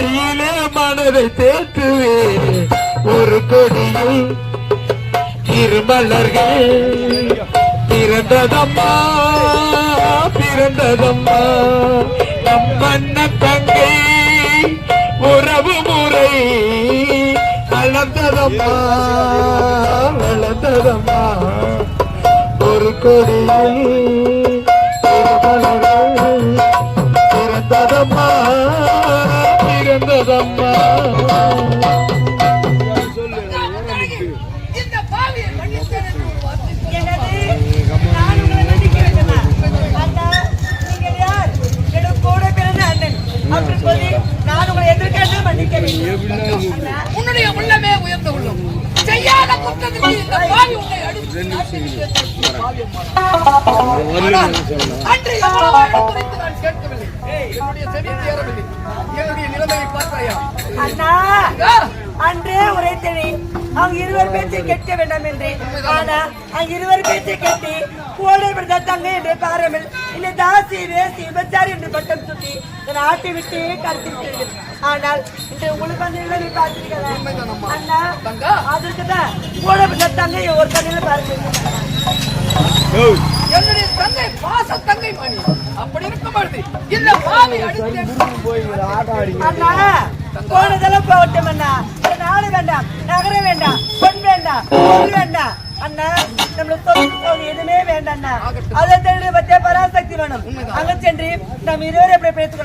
காட்சியிலே மனதை தேற்றுவே. ஒரு கொடியில் திருமலர்கள் பிறந்ததம்மா பிறந்ததம்மா. நம் அண்ண தங்கை உறவு முறை வளர்ந்ததம்மா வளர்ந்ததம்மா. ஒரு கொடியில் திருமலர்கள் அண்ணா, உன்னுடைய உள்ளமே உயர்ந்த உள்ளம் செய்யாத குற்றத்துக்கு இந்த பாவி உன்னை அடித்து அன்று எவ்வளவோ எடுத்துரைத்து நான் கேட்கவில்லை. என்னுடைய செவி ஏறவில்லை என்னுடைய நிலைமையை பார்த்தாயா? அண்ணா, அன்றே உரைத்தேன். அவங்க இருவர் பேச்சை கேட்க வேண்டாம் என்று. ஆனா அவங்க இருவர் பேச்சை கேட்டு கோடை விடுதா தங்க என்று பாரமில் இல்லை தாசி வேசி விபச்சாரி என்று பட்டம் சுட்டி என்னை ஆட்டி விட்டு கடத்தி விட்டீர்கள். ஆனால் இன்று உங்களுக்கு அந்த நிலைமை பார்த்திருக்கலாம் அண்ணா. அதற்கு தான் கோடை விடுதா தங்க ஒரு கண்ணில் பாருங்க என்னுடைய தங்கை பாச தங்கை மணி. அப்படி இருக்கும் பொழுது இந்த பாவி போனதெல்லாம் போகட்டும் அண்ணா. நாடு வேண்டாம் நகர வேண்டாம் பெண் வேண்டாம் வேண்டாம். அண்ணா நம்மளுக்கு எதுவுமே வேண்டாம் அதை பத்திய பராசக்தி வேணும். அங்க சென்று நம்ம இருவரும் எப்படி பேசிக்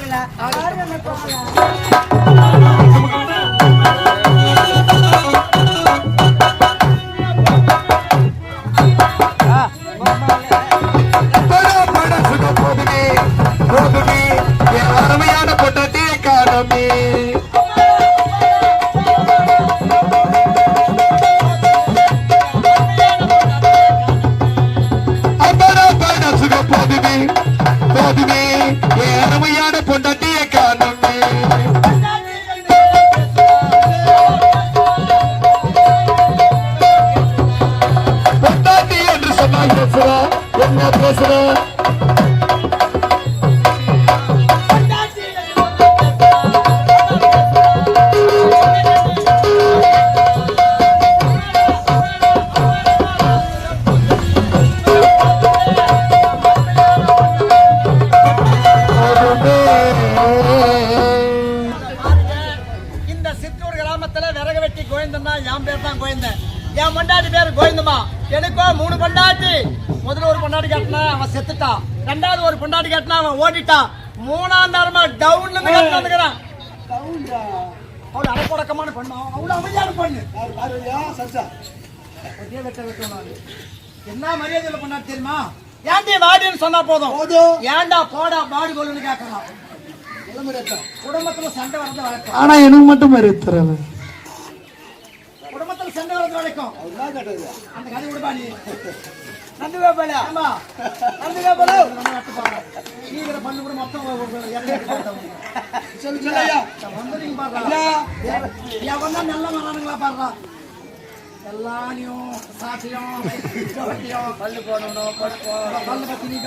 பொண்டாட்டி கட்டினா அவன் செத்துட்டான். ரெண்டாவது ஒரு பொண்டாட்டி கட்டினா அவன் ஓடிட்டான். மூணாம் தரமா டவுன்ல இருந்து கட்டி வந்துக்கிறான். அவளு அடப்படக்கமான பொண்ணு. அவ்வளவு அமைதியான பொண்ணு. ஒரே வெட்ட வெட்டணும் நானு. என்ன மரியாதையில பண்ணாரு தெரியுமா? ஏன்டி வாடின்னு சொன்னா போதும்? ஏன்டா போடா பாடி கொள்ளுன்னு கேட்கலாம் குடும்பத்துல சண்டை வரது வழக்கம். ஆனா எனக்கு மட்டும் குடும்பத்துல சண்டை வரது வழக்கம் அந்த கதை விடுபா நீ. நந்து வேப்பல ஆமா. நந்து வேப்பல நீங்கிற பண்ணு கூட மொத்தம் சொல்லு சொல்லையா நல்ல எல்லாரையும் சோட்டியம் பல்லு போடணும் பல்லு பத்தி நீ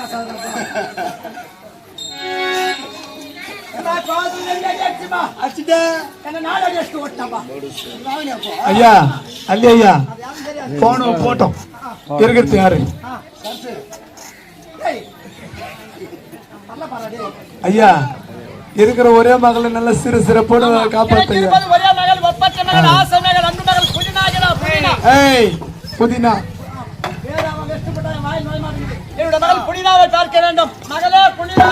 ஐயா அல்ல ஐயா போன போட்டோம் இருக்கிறது யாரு ஐயா இருக்கிற ஒரே மகளை நல்ல சிறு சிறப்போடு காப்பாத்த புதினா புதினா என்னோட மகள் புனிதாவை பார்க்க வேண்டும் மகளே புனிதா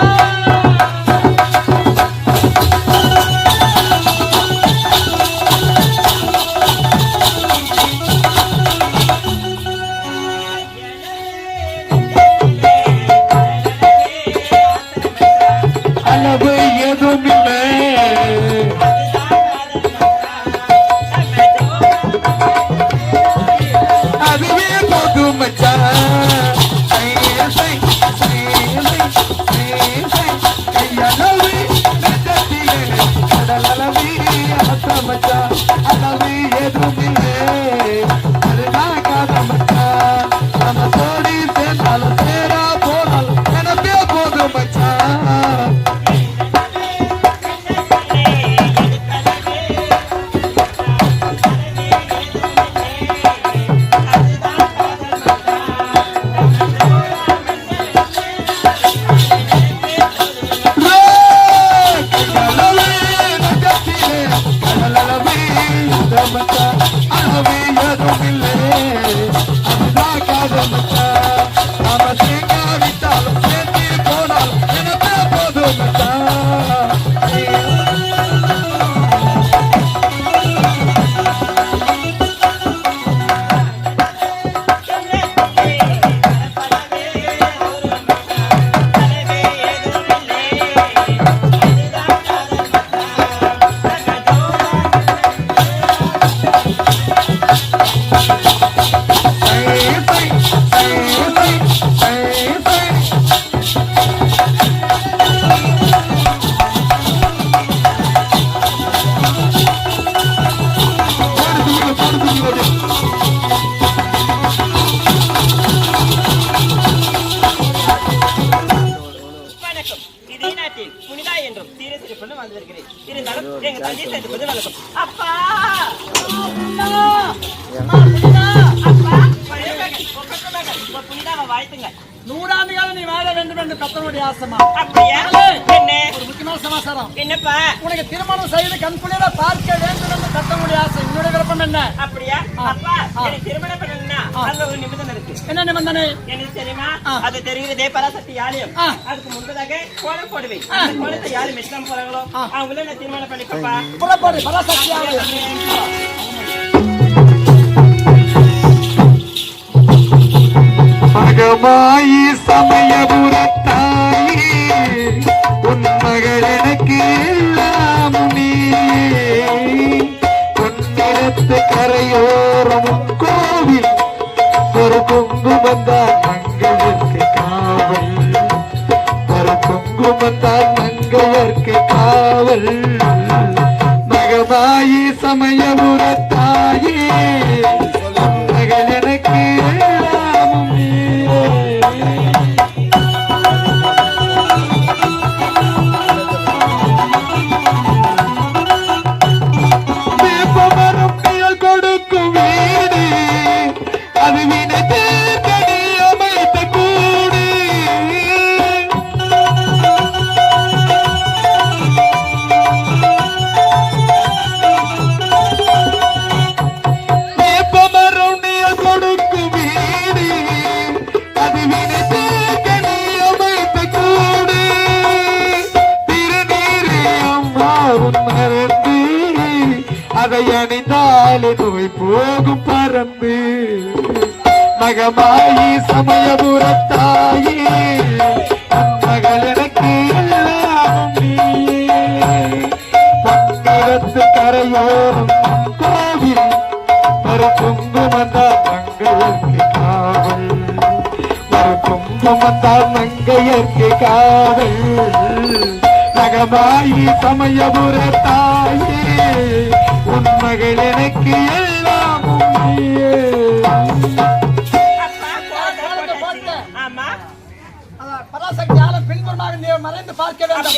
இருந்தாலும் எங்க தந்தை சேர்த்து வணக்கம். அப்பா அப்பா! வாழ்த்துங்க நூறாண்டு காலம் நீ வாழ வேண்டும் என்று கத்தனுடைய ஆசமா? அப்படியா? என்ன? ஒரு முக்கியமான சமாச்சாரம். என்னப்பா? உனக்கு திருமணம் செய்து கண்குளிர பார்க்க வேண்டும் என்று கத்தனுடைய ஆசை. என்னுடைய விருப்பம் என்ன? அப்படியா? அப்பா எனக்கு திருமணம் பண்ணணும்னா அதுல ஒரு நிபந்தனை இருக்கு. என்ன நிபந்தனை? எனக்கு தெரியுமா. அது தெரிகிறதே பராசக்தி ஆ. அதுக்கு முன்பதாக கோலம் போடுவேன். கோலத்தை யாரு மிஸ்லாம் போறாங்களோ அவங்கள நான் திருமணம் பண்ணிப்பா புறப்பாடு பராசக்தியாக மகமாயி சமயபுரத்தாயி உன் மகள் எனக்கு எல்லாம் நீ பொன்னிறத்து கரையோரம் உன் கோவில் ஒரு குங்குமந்தான் மகமாயி சமயபுரத்தாயே உன் மகள் எனக்கு எல்லாம் கரையோரும் கோவில் ஒரு குங்குமந்தா மங்கையற்கு காவல். ஒரு குங்குமந்தா மங்கையற்கு காவல். நகமாயி சமயபுர தாயே உன் மகள் எனக்கு எல்லாமும் நீயே. மறைந்து பார்க்க வேண்டும்.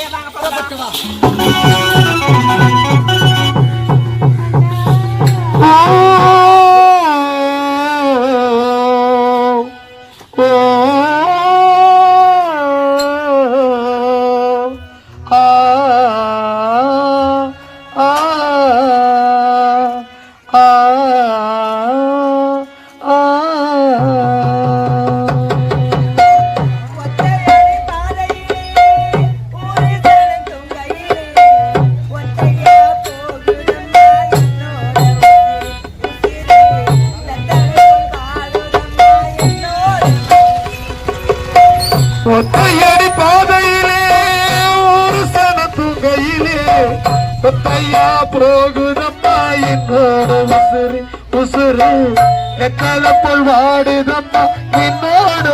ஒத்தையா போகுதம்மா என்னோட உசுறு உசுறு எத்தல போல் வாடுதம்மா என்னோட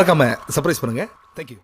மறக்காமல் சர்ப்ரைஸ் பண்ணுங்கள் தேங்க்யூ